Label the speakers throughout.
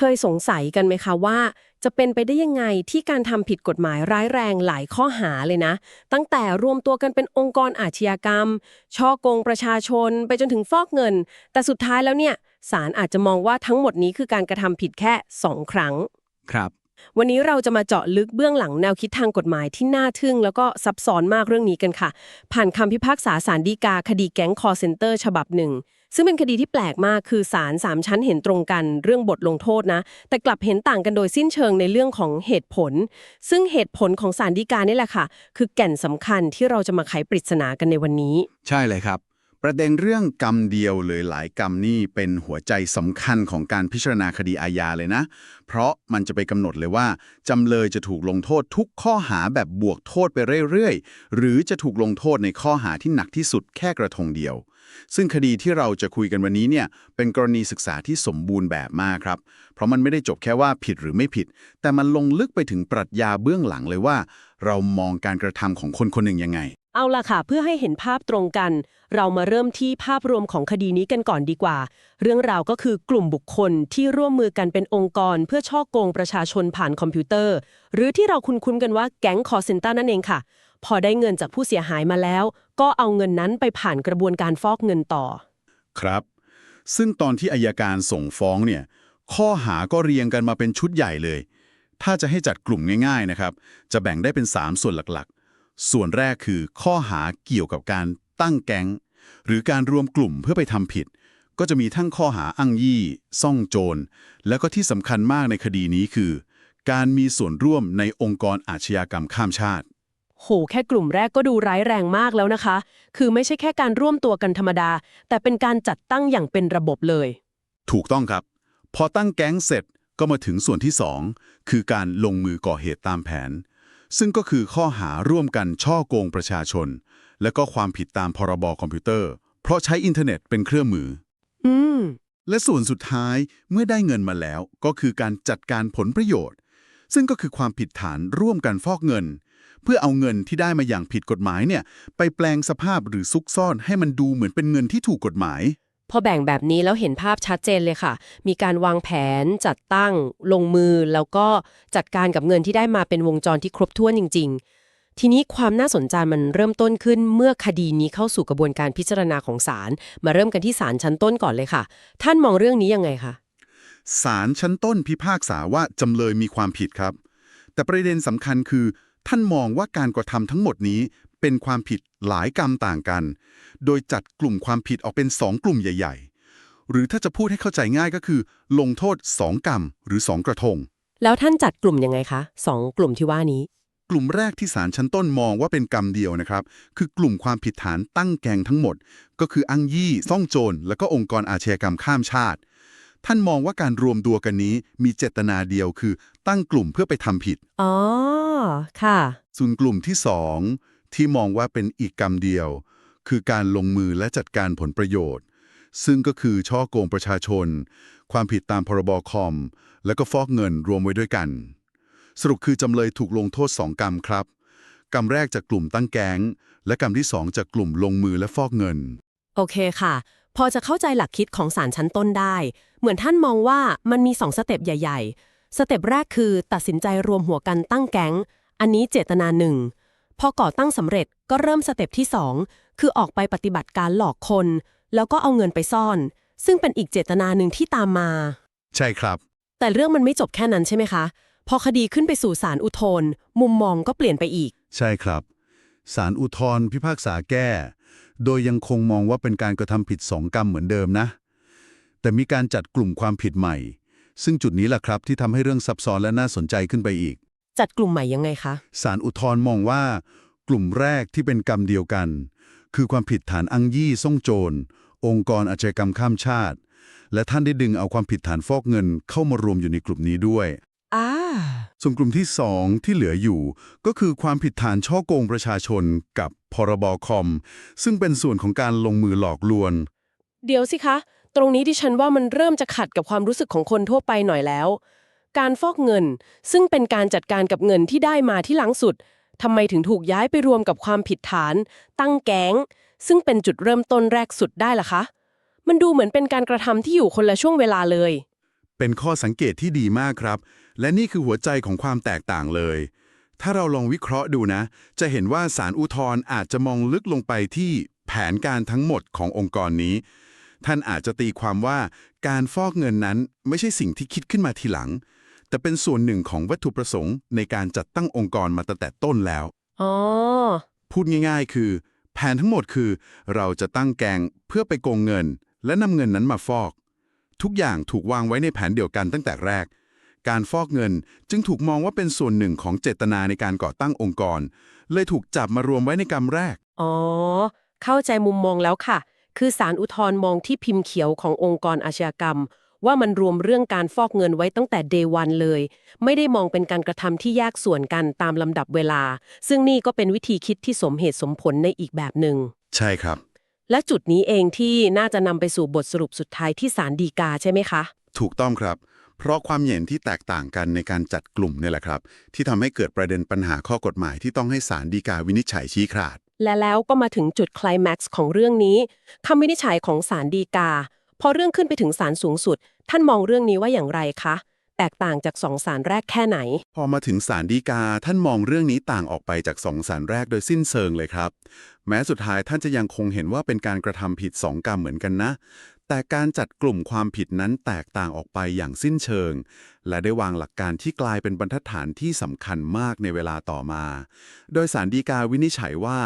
Speaker 1: เคยสงสัยกันไหมคะว่า จะเป็นไปได้ยังไงที่การทำผิดกฎหมายร้ายแรงหลายข้อหาเลยนะ ตั้งแต่รวมตัวกันเป็นองค์กรอาชญากรรม ช่อโกงประชาชน ไปจนถึงฟอกเงิน แต่สุดท้ายแล้วเนี่ยศาลอาจจะมองว่าทั้งหมดนี้คือการกระทำผิดแค่ 2 ครั้ง
Speaker 2: ครับ
Speaker 1: วันนี้เราจะมาเจาะลึกเบื้องหลังแนวคิดทางกฎหมายที่น่าทึ่ง แล้วก็ซับซ้อนมากเรื่องนี้กันค่ะ ผ่านคำพิพากษาศาลฎีกาคดีแก๊งคอร์เซนเตอร์ ฉบับหนึ่ง ซึ่งเป็นคดีที่แปลกมากคือศาลสามชั้นเห็นตรงกันเรื่องบทลงโทษนะ แต่กลับเห็นต่างกันโดยสิ้นเชิงในเรื่องของเหตุผล ซึ่งเหตุผลของศาลฎีกานี่แหละค่ะ คือแก่นสำคัญที่เราจะมาไขปริศนากันในวันนี้
Speaker 2: ใช่เลยครับ ประเด็นเรื่องกรรมเดียวเลยหลายกรรมนี่เป็นหัวใจสำคัญของการพิจารณาคดีอาญาเลยนะ เพราะมันจะไปกำหนดเลยว่าจำเลยจะถูกลงโทษทุกข้อหาแบบบวกโทษไปเรื่อยๆ หรือจะถูกลงโทษในข้อหาที่หนักที่สุดแค่กระทงเดียว ซึ่งคดีที่เราจะคุยกันวันนี้เนี่ยเป็นกรณีศึกษาที่สมบูรณ์แบบมากครับ เพราะมันไม่ได้จบแค่ว่าผิดหรือไม่ผิด แต่มันลงลึกไปถึงปรัชญาเบื้องหลังเลยว่า เรามองการกระทำของคนคนหนึ่งยังไง
Speaker 1: เอาล่ะค่ะ เพื่อให้เห็นภาพตรงกัน เรามาเริ่มที่ภาพรวมของคดีนี้กันก่อนดีกว่า เรื่องราวก็คือกลุ่มบุคคลที่ร่วมมือกันเป็นองค์กร เพื่อช่อโกงประชาชนผ่านคอมพิวเตอร์ หรือที่เราคุ้นๆกันว่าแก๊งคอร์เซนเตอร์นั่นเองค่ะ พอได้เงินจากผู้เสียหายมาแล้ว ก็เอาเงินนั้นไปผ่านกระบวนการฟอกเงินต่อ
Speaker 2: ครับ ซึ่งตอนที่อายการส่งฟ้องเนี่ยข้อหาก็เรียงกันมาเป็นชุดใหญ่เลย ถ้าจะให้จัดกลุ่มง่ายๆนะครับ จะแบ่งได้เป็น 3 ส่วนหลักๆ ส่วนแรกคือข้อหาเกี่ยวกับการตั้งแก๊ง หรือการรวมกลุ่มเพื่อไปทำผิด ก็จะมีทั้งข้อหาอ้างยี่ ซ่องโจร แล้วก็ที่สำคัญมากในคดีนี้คือ การมีส่วนร่วมในองค์กรอาชญากรรมข้ามชาติ
Speaker 1: โห แค่กลุ่มแรกก็ดูร้ายแรงมากแล้วนะคะ คือไม่ใช่แค่การร่วมตัวกันธรรมดา แต่เป็นการจัดตั้งอย่างเป็นระบบเลย
Speaker 2: ถูกต้องครับ พอตั้งแก๊งเสร็จก็มาถึงส่วนที่ 2 คือการลงมือก่อเหตุตามแผน ซึ่งก็คือข้อหาร่วมกันช่อโกงประชาชน และก็ความผิดตามพรบคอมพิวเตอร์ เพราะใช้อินเทอร์เน็ตเป็นเครื่องมือ
Speaker 1: อืม
Speaker 2: และส่วนสุดท้ายเมื่อได้เงินมาแล้ว ก็คือการจัดการผลประโยชน์ ซึ่งก็คือความผิดฐานร่วมกันฟอกเงิน เพื่อเอาเงินที่ได้มาอย่างผิดกฎหมายเนี่ย ไปแปลงสภาพหรือซุกซ่อนให้มันดูเหมือนเป็นเงินที่ถูกกฎหมาย
Speaker 1: พอแบ่งแบบนี้แล้วเห็นภาพชัดเจนเลยค่ะ มีการวางแผน จัดตั้ง ลงมือ แล้วก็จัดการกับเงินที่ได้มาเป็นวงจรที่ครบถ้วนจริง ๆ ทีนี้ความน่าสนใจมันเริ่มต้นขึ้นเมื่อคดีนี้เข้าสู่กระบวนการพิจารณาของศาล มาเริ่มกันที่ศาลชั้นต้นก่อนเลยค่ะ ท่านมองเรื่องนี้ยังไงคะ
Speaker 2: ศาลชั้นต้นพิพากษาว่าจำเลยมีความผิดครับ แต่ประเด็นสำคัญคือ ท่านมองว่าการกระทำทั้งหมดนี้เป็นความผิดหลายกรรมต่างกัน โดยจัดกลุ่มความผิดออกเป็น 2 กลุ่มใหญ่ ๆ หรือถ้าจะพูดให้เข้าใจง่ายก็คือ ลงโทษ 2 กรรมหรือ 2 กระทง
Speaker 1: แล้วท่านจัดกลุ่มยังไงคะสองกลุ่มที่ว่านี้
Speaker 2: กลุ่มแรกที่ศาลชั้นต้นมองว่าเป็นกรรมเดียวนะครับ คือกลุ่มความผิดฐานตั้งแกงทั้งหมด ก็คืออ้างยี่ซ่องโจร และก็องค์กรอาชญากรรมข้ามชาติ ท่านมองว่าการรวมตัวกันนี้มีเจตนาเดียวคือ ตั้งกลุ่มเพื่อไปทำผิด
Speaker 1: อ๋อ ค่ะ
Speaker 2: ส่วนกลุ่มที่2ที่มองว่าเป็นอีกกรรมเดียว คือการลงมือและจัดการผลประโยชน์ ซึ่งก็คือช่อโกงประชาชน ความผิดตามพรบคอม และก็ฟอกเงินรวมไว้ด้วยกัน สรุปคือจำเลยถูกลงโทษ2กรรมครับ กรรมแรกจากกลุ่มตั้งแก๊ง และกรรมที่2จากกลุ่มลงมือและฟอกเงิน
Speaker 1: โอเคค่ะ พอจะเข้าใจหลักคิดของศาลชั้นต้นได้ เหมือนท่านมองว่ามันมีสองสเต็ปใหญ่ ๆ สเต็ปแรกคือตัดสินใจรวมหัวกันตั้งแก๊ง อันนี้เจตนาหนึ่ง พอก่อตั้งสำเร็จก็เริ่มสเต็ปที่ 2 คือออกไปปฏิบัติการหลอกคน แล้วก็เอาเงินไปซ่อน ซึ่งเป็นอีกเจตนาหนึ่งที่ตามมา
Speaker 2: ใช่ครับ
Speaker 1: แต่เรื่องมันไม่จบแค่นั้นใช่ไหมคะ พอคดีขึ้นไปสู่ศาลอุทธรณ์มุมมองก็เปลี่ยนไปอีก
Speaker 2: ใช่ครับศาลอุทธรณ์พิพากษาแก้ โดยยังคงมองว่าเป็นการกระทำผิดสองกรรมเหมือนเดิมนะ แต่มีการจัดกลุ่มความผิดใหม่ ซึ่งจุดนี้แหละครับที่ทำให้เรื่องซับซ้อนและน่าสนใจขึ้นไปอีก
Speaker 1: จัดกลุ่มใหม่ยังไงคะ
Speaker 2: ศาลอุทธรณ์มองว่า กลุ่มแรกที่เป็นกรรมเดียวกัน คือความผิดฐานอ้างยี่ซ่องโจร องค์กรอาชญากรรมข้ามชาติ และท่านได้ดึงเอาความผิดฐานฟอกเงินเข้ามารวมอยู่ในกลุ่มนี้ด้วย
Speaker 1: อ่า
Speaker 2: ส่วนกลุ่มที่ 2 ที่เหลืออยู่ ก็คือความผิดฐานช่อโกงประชาชนกับพรบคอม ซึ่งเป็นส่วนของการลงมือหลอกลวง
Speaker 1: เดี๋ยวสิคะ ตรงนี้ดิฉันว่ามันเริ่มจะขัดกับความรู้สึกของคนทั่วไปหน่อยแล้ว การฟอกเงิน ซึ่งเป็นการจัดการกับเงินที่ได้มาที่หลังสุดทำไมถึงถูกย้ายไปรวมกับความผิดฐาน ตั้งแก๊งซึ่งเป็นจุดเริ่มต้นแรกสุดได้ล่ะคะ มันดูเหมือนเป็นการกระทำที่อยู่คนละช่วงเวลาเลย
Speaker 2: เป็นข้อสังเกตที่ดีมากครับ และนี่คือหัวใจของความแตกต่างเลย ถ้าเราลองวิเคราะห์ดูนะ จะเห็นว่าศาลอุทธรณ์อาจจะมองลึกลงไปที่แผนการทั้งหมดขององค์กรนี้ ท่านอาจจะตีความว่าการฟอกเงินนั้นไม่ใช่สิ่งที่คิดขึ้นมาทีหลัง แต่เป็นส่วนหนึ่งของวัตถุประสงค์ในการจัดตั้งองค์กรมาตั้งแต่ต้นแล้ว
Speaker 1: อ๋อ
Speaker 2: พูดง่ายๆ คือ แผนทั้งหมดคือ เราจะตั้งแกงเพื่อไปโกงเงิน และนำเงินนั้นมาฟอก ทุกอย่างถูกวางไว้ในแผนเดียวกันตั้งแต่แรกการฟอกเงินจึงถูกมองว่าเป็นส่วนหนึ่งของเจตนาในการก่อตั้งองค์กร เลยถูกจับมารวมไว้ในกรรมแรก
Speaker 1: อ๋อ เข้าใจมุมมองแล้วค่ะ คือสารอุทธรณ์มองที่พิมพ์เขียวขององค์กรอาชญากรรม ว่ามันรวมเรื่องการฟอกเงินไว้ตั้งแต่เดวันเลย ไม่ได้มองเป็นการกระทำที่แยกส่วนกันตามลำดับเวลา ซึ่งนี่ก็เป็นวิธีคิดที่สมเหตุสมผลในอีกแบบหนึ่ง
Speaker 2: ใช่ครับ
Speaker 1: และจุดนี้เองที่น่าจะนำไปสู่บทสรุปสุดท้ายที่ศาลฎีกาใช่ไหมคะ
Speaker 2: ถูกต้องครับเพราะความเห็นที่แตกต่างกันในการจัดกลุ่มเนี่ยแหละครับ ที่ทำให้เกิดประเด็นปัญหาข้อกฎหมายที่ต้องให้ศาลฎีกาวินิจฉัยชี้ขาด
Speaker 1: และแล้วก็มาถึงจุดคลแม็กซ์ของเรื่องนี้คำวินิจฉัยของศาลฎีกา พอเรื่องขึ้นไปถึงศาลสูงสุด ท่านมองเรื่องนี้ว่าอย่างไรคะ แตกต่างจากสองศาลแรกแค่ไหน
Speaker 2: พอมาถึงศาลฎีกา ท่านมองเรื่องนี้ต่างออกไปจากสองศาลแรกโดยสิ้นเชิงเลยครับ แม้สุดท้ายท่านจะยังคงเห็นว่าเป็นการกระทำผิดสองกรรมเหมือนกันนะ แต่การจัดกลุ่มความผิดนั้นแตกต่างออกไปอย่างสิ้นเชิง และได้วางหลักการที่กลายเป็นบรรทัดฐานที่สำคัญมากในเวลาต่อมา โดยสารดีกาวินิจฉัยว่า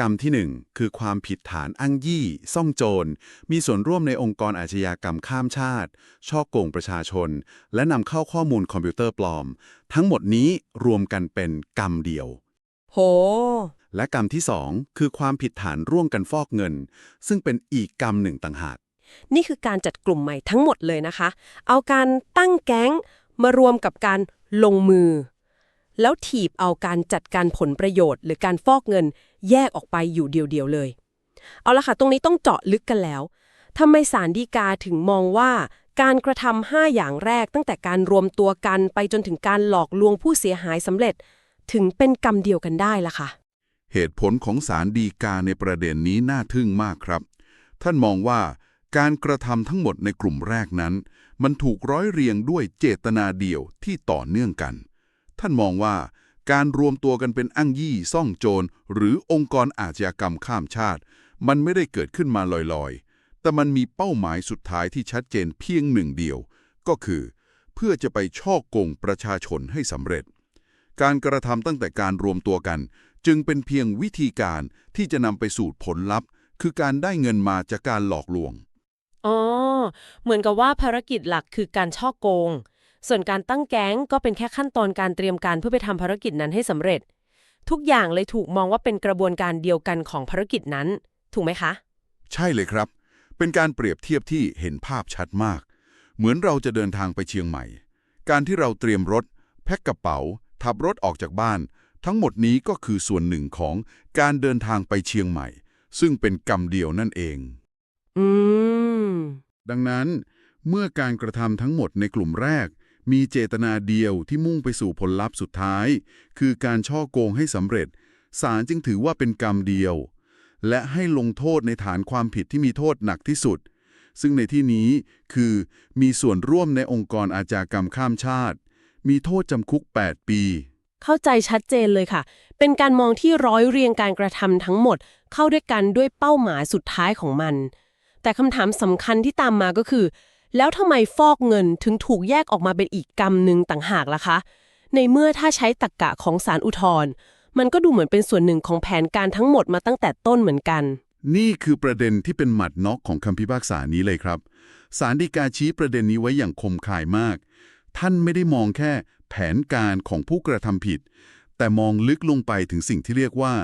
Speaker 2: กรรมที่หนึ่งคือความผิดฐานอ้างยี่ ซ่องโจร มีส่วนร่วมในองค์กรอาชญากรรมข้ามชาติ ช่อโกงประชาชน และนำเข้าข้อมูลคอมพิวเตอร์ปลอม ทั้งหมดนี้รวมกันเป็นกรรมเดียว
Speaker 1: โห
Speaker 2: และกรรมที่สองคือความผิดฐานร่วมกันฟอกเงิน ซึ่งเป็นอีกกรรมหนึ่งต่างหาก
Speaker 1: นี่คือการจัดกลุ่มใหม่ทั้งหมดเลยนะคะ เอาการตั้งแก๊งมารวมกับการลงมือ แล้วถีบเอาการจัดการผลประโยชน์ หรือการฟอกเงินแยกออกไปอยู่เดียวๆเลย เอาละค่ะ ตรงนี้ต้องเจาะลึกกันแล้วทำไมศาลฎีกาถึงมองว่าการกระทำห้าอย่างแรกตั้งแต่การรวมตัวกันไปจนถึงการหลอกลวงผู้เสียหายสำเร็จ ถึงเป็นกรรมเดียวกันได้ล่ะคะ
Speaker 3: เหตุผลของศาลฎีกาในประเด็นนี้น่าทึ่งมากครับ ท่านมองว่า การกระทำทั้งหมดในกลุ่มแรกนั้น มันถูกร้อยเรียงด้วยเจตนาเดียวที่ต่อเนื่องกัน ท่านมองว่าการรวมตัวกันเป็นอ้งยี่ซ่องโจร หรือองค์กรอาชญากรรมข้ามชาติ มันไม่ได้เกิดขึ้นมาลอยๆ แต่มันมีเป้าหมายสุดท้ายที่ชัดเจนเพียงหนึ่งเดียว ก็คือ เพื่อจะไปช่อกงประชาชนให้สำเร็จ การกระทำตั้งแต่การรวมตัวกัน จึงเป็นเพียงวิธีการที่จะนำไปสู่ผลลัพธ์ คือการได้เงินมาจากการหลอกลวง
Speaker 4: อ๋อ เหมือนกับว่าภารกิจหลักคือการช่อโกง ส่วนการตั้งแก๊งก็เป็นแค่ขั้นตอนการเตรียมการเพื่อไปทำภารกิจนั้นให้สำเร็จ ทุกอย่างเลยถูกมองว่าเป็นกระบวนการเดียวกันของภารกิจนั้น ถูกไหมคะ
Speaker 3: ใช่เลยครับ เป็นการเปรียบเทียบที่เห็นภาพชัดมาก เหมือนเราจะเดินทางไปเชียงใหม่ การที่เราเตรียมรถ แพ็คกระเป๋าทับรถออกจากบ้าน ทั้งหมดนี้ก็คือส่วนหนึ่งของการเดินทางไปเชียงใหม่ ซึ่งเป็นกรรมเดียวนั่นเอง
Speaker 1: อืม
Speaker 3: ดังนั้น เมื่อการกระทำทั้งหมดในกลุ่มแรก มีเจตนาเดียวที่มุ่งไปสู่ผลลัพธ์สุดท้าย คือการช่อโกงให้สำเร็จศาลจึงถือว่าเป็นกรรมเดียว และให้ลงโทษในฐานความผิดที่มีโทษหนักที่สุด ซึ่งในที่นี้คือมีส่วนร่วมในองค์กรอาชญากรรมข้ามชาติ มีโทษจำคุก 8 ปี
Speaker 1: เข้าใจชัดเจนเลยค่ะ เป็นการมองที่ร้อยเรียงการกระทำทั้งหมด เข้าด้วยกันด้วยเป้าหมายสุดท้ายของมัน แต่คำถามสำคัญที่ตามมาก็คือ แล้วทำไมฟอกเงินถึงถูกแยกออกมาเป็นอีกกรรมหนึ่งต่างหากล่ะคะ ในเมื่อถ้าใช้ตรกกะของศาลอุทธร์มันก็ดูเหมือนเป็นส่วนหนึ่งของแผนการทั้งหมดมาตั้งแต่ต้นเหมือนกัน
Speaker 3: นี่คือประเด็นที่เป็นหมัดน็อกของคำพิพากษานี้เลยครับสารดีกาชี้ประเด็นนี้ไว้อย่างคมคายมาก ท่านไม่ได้มองแค่แผนการของผู้กระทำผิด แต่มองลึกลงไปถึงสิ่งที่เรียกว่า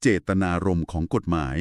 Speaker 3: เจตนารมณ์ของกฎหมาย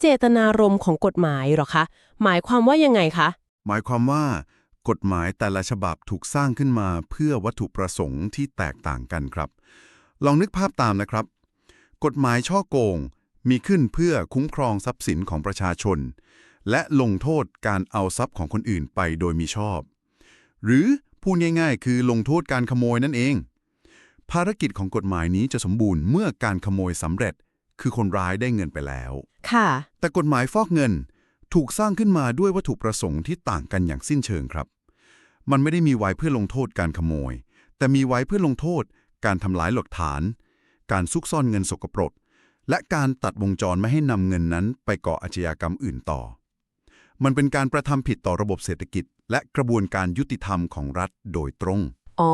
Speaker 1: เจตนารมณ์ของกฎหมายหรอคะ หมายความว่ายังไงคะ
Speaker 2: หมายความว่ากฎหมายแต่ละฉบับถูกสร้างขึ้นมาเพื่อวัตถุประสงค์ที่แตกต่างกันครับ ลองนึกภาพตามนะครับ กฎหมายช่อโกง มีขึ้นเพื่อคุ้มครองทรัพย์สินของประชาชน และลงโทษการเอาทรัพย์ของคนอื่นไปโดยมิชอบ หรือพูดง่าย ๆ คือลงโทษการขโมยนั่นเอง ภารกิจของกฎหมายนี้จะสมบูรณ์เมื่อการขโมยสำเร็จ คือคนร้ายได้เงินไปแล้ว
Speaker 1: ค่ะ
Speaker 2: แต่กฎหมายฟอกเงินถูกสร้างขึ้นมาด้วยวัตถุประสงค์ที่ต่างกันอย่างสิ้นเชิงครับ มันไม่ได้มีไว้เพื่อลงโทษการขโมย แต่มีไว้เพื่อลงโทษ การทำลายหลักฐาน การซุกซ่อนเงินสกปรก และการตัดวงจรไม่ให้นำเงินนั้นไปก่ออาชญากรรมอื่นต่อ มันเป็นการประทำผิดต่อระบบเศรษฐกิจ และกระบวนการยุติธรรมของรัฐโดยตรง
Speaker 1: อ๋อ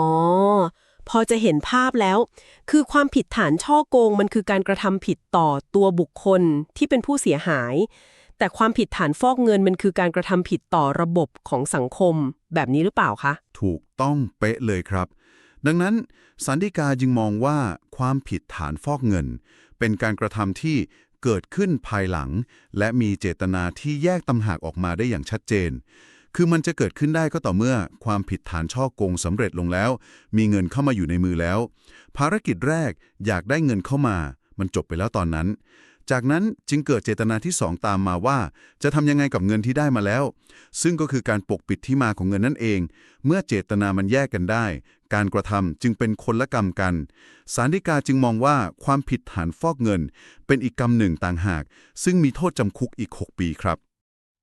Speaker 1: พอจะเห็นภาพแล้ว คือความผิดฐานช่อโกงมันคือการกระทำผิดต่อตัวบุคคลที่เป็นผู้เสียหาย แต่ความผิดฐานฟอกเงินมันคือการกระทำผิดต่อระบบของสังคม แบบนี้หรือเปล่าคะ
Speaker 2: ถูกต้องเป๊ะเลยครับ ดังนั้นสันติกาจึงมองว่าความผิดฐานฟอกเงิน เป็นการกระทำที่เกิดขึ้นภายหลัง และมีเจตนาที่แยกตำหากออกมาได้อย่างชัดเจน คือมันจะเกิดขึ้นได้ก็ต่อเมื่อความผิดฐานช่อโกงสำเร็จลงแล้ว มีเงินเข้ามาอยู่ในมือแล้ว ภารกิจแรกอยากได้เงินเข้ามา มันจบไปแล้วตอนนั้น จากนั้นจึงเกิดเจตนาที่สองตามมาว่า จะทำยังไงกับเงินที่ได้มาแล้ว ซึ่งก็คือการปกปิดที่มาของเงินนั่นเอง เมื่อเจตนามันแยกกันได้ การกระทำจึงเป็นคนละกรรมกันสารดีกาจึงมองว่าความผิดฐานฟอกเงิน เป็นอีกกรรมหนึ่งต่างหาก ซึ่งมีโทษจำคุกอีก 6 ปีครับ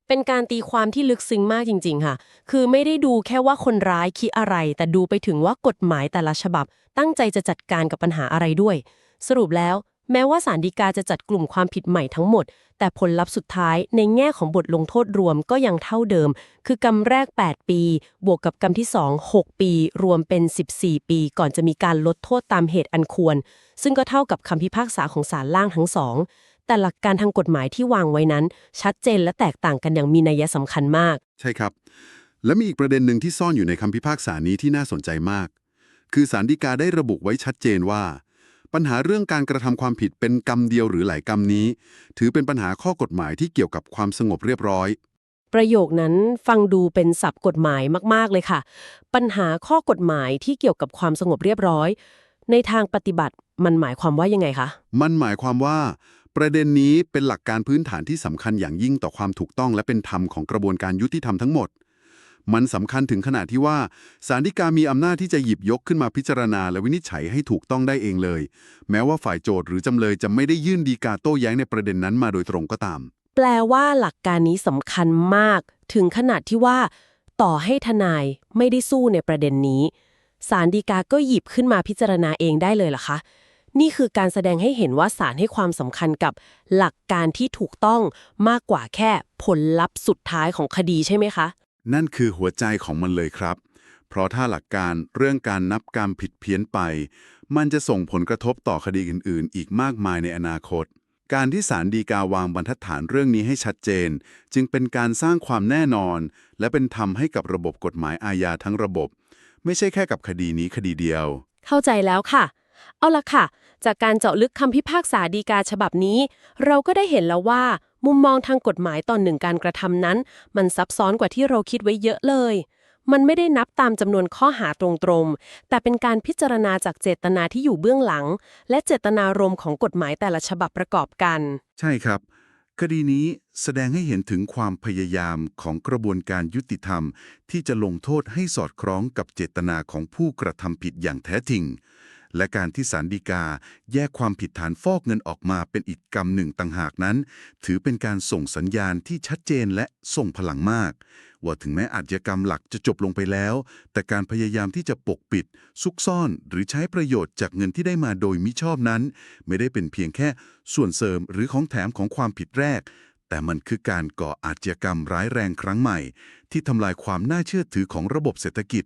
Speaker 1: เป็นการตีความที่ลึกซึ้งมากจริง ๆ ค่ะ คือไม่ได้ดูแค่ว่าคนร้ายคิดอะไร แต่ดูไปถึงว่ากฎหมายแต่ละฉบับ ตั้งใจจะจัดการกับปัญหาอะไรด้วย สรุปแล้ว แม้ว่าศาลฎีกาจะจัดกลุ่มความผิดใหม่ทั้งหมด แต่ผลลัพธ์สุดท้ายในแง่ของบทลงโทษรวมก็ยังเท่าเดิม คือกรรมแรก 8 ปี บวกกับกรรมที่ 2 6 ปี รวมเป็น 14 ปี ก่อนจะมีการลดโทษตามเหตุอันควร ซึ่งก็เท่ากับคำพิพากษาของศาลล่างทั้งสอง แต่หลักการทางกฎหมายที่วางไว้นั้น ชัดเจนและแตกต่างกันอย่างมีนัยสำคัญมาก
Speaker 2: ใช่ครับ และมีอีกประเด็นหนึ่งที่ซ่อนอยู่ในคำพิพากษานี้ที่น่าสนใจมาก คือสารดีกาได้ระบุไว้ชัดเจนว่า ปัญหาเรื่องการกระทำความผิดเป็นกรรมเดียวหรือหลายกรรมนี้ ถือเป็นปัญหาข้อกฎหมายที่เกี่ยวกับความสงบเรียบร้อย
Speaker 1: ประโยคนั้นฟังดูเป็นศัพท์กฎหมายมาก ๆ เลยค่ะ ปัญหาข้อกฎหมายที่เกี่ยวกับความสงบเรียบร้อย ในทางปฏิบัติมันหมายความว่ายังไงคะ
Speaker 2: มันหมายความว่า ประเด็นนี้เป็นหลักการพื้นฐานที่สำคัญอย่างยิ่งต่อความถูกต้องและเป็นธรรมของกระบวนการยุติธรรมทั้งหมด มันสำคัญถึงขนาดที่ว่าศาลฎีกามีอำนาจที่จะหยิบยกขึ้นมาพิจารณาและวินิจฉัยให้ถูกต้องได้เองเลย แม้ว่าฝ่ายโจทย์หรือจำเลยจะไม่ได้ยื่นฎีกาโต้แย้งในประเด็นนั้นมาโดยตรงก็ตาม
Speaker 1: แปลว่าหลักการนี้สำคัญมาก ถึงขนาดที่ว่า ต่อให้ทนายไม่ได้สู้ในประเด็นนี้ศาลฎีกาก็หยิบขึ้นมาพิจารณาเองได้เลยเหรอคะ นี่คือการแสดงให้เห็นว่าศาลให้ความสำคัญกับหลักการที่ถูกต้องมากกว่าแค่ผลลัพธ์สุดท้ายของคดีใช่ไหมคะ
Speaker 2: นั่นคือหัวใจของมันเลยครับ เพราะถ้าหลักการเรื่องการนับกรรมผิดเพี้ยนไป มันจะส่งผลกระทบต่อคดีอื่น ๆ อีกมากมายในอนาคต การที่ศาลฎีกาวางบรรทัดฐานเรื่องนี้ให้ชัดเจน จึงเป็นการสร้างความแน่นอน และเป็นธรรมให้กับระบบกฎหมายอาญาทั้งระบบ ไม่ใช่แค่กับคดีนี้คดีเดียว
Speaker 1: เข้าใจแล้วค่ะ เอาละค่ะ จากการเจาะลึกคำพิพากษาดีกาฉบับนี้ เราก็ได้เห็นแล้วว่า มุมมองทางกฎหมายตอนหนึ่งการกระทำนั้น มันซับซ้อนกว่าที่เราคิดไว้เยอะเลย มันไม่ได้นับตามจำนวนข้อหาตรงๆ แต่เป็นการพิจารณาจากเจตนาที่อยู่เบื้องหลัง และเจตนารมณ์ของกฎหมายแต่ละฉบับประกอบกัน
Speaker 2: ใช่ครับ คดีนี้แสดงให้เห็นถึงความพยายามของกระบวนการยุติธรรม ที่จะลงโทษให้สอดคล้องกับเจตนาของผู้กระทำผิดอย่างแท้จริง และการที่ศาลฎีกา แยกความผิดฐานฟอกเงินออกมาเป็นอีกกรรมหนึ่งต่างหากนั้น ถือเป็นการส่งสัญญาณที่ชัดเจนและส่งพลังมาก ว่าถึงแม้อาชญากรรมหลักจะจบลงไปแล้ว แต่การพยายามที่จะปกปิด ซุกซ่อน หรือใช้ประโยชน์จากเงินที่ได้มาโดยมิชอบนั้น ไม่ได้เป็นเพียงแค่ส่วนเสริมหรือของแถมของความผิดแรกแต่มันคือการก่ออาชญากรรมร้ายแรงครั้งใหม่ ที่ทำลายความน่าเชื่อถือของระบบเศรษฐกิจ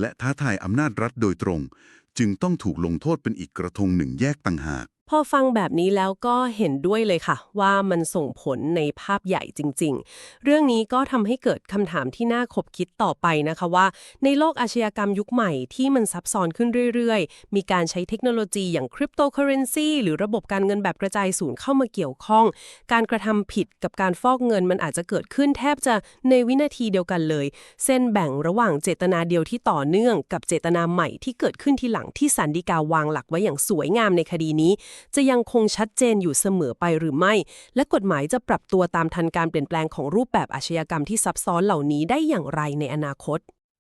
Speaker 2: และท้าทายอำนาจรัฐโดยตรง จึงต้องถูกลงโทษเป็นอีกกระทงหนึ่งแยกต่างหาก
Speaker 1: พอฟังแบบนี้แล้วก็เห็นด้วยเลยค่ะ ว่ามันส่งผลในภาพใหญ่จริง ๆ เรื่องนี้ก็ทำให้เกิดคำถามที่น่าคบคิดต่อไปนะคะว่า ในโลกอาชญากรรมยุคใหม่ที่มันซับซ้อนขึ้นเรื่อยๆ มีการใช้เทคโนโลยีอย่างคริปโตเคอเรนซีหรือระบบการเงินแบบกระจายศูนย์เข้ามาเกี่ยวข้อง การกระทำผิดกับการฟอกเงินมันอาจจะเกิดขึ้นแทบจะในวินาทีเดียวกันเลย เส้นแบ่งระหว่างเจตนาเดียวที่ต่อเนื่อง กับเจตนาใหม่ที่เกิดขึ้นทีหลังที่สันดิกาวางหลักไว้อย่างสวยงามในคดีนี้จะยังคงชัดเจนอยู่เสมอไปหรือไม่ และกฎหมายจะปรับตัวตามทันการเปลี่ยนแปลงของรูปแบบอาชญากรรมที่ซับซ้อนเหล่านี้ได้อย่างไรในอนาคต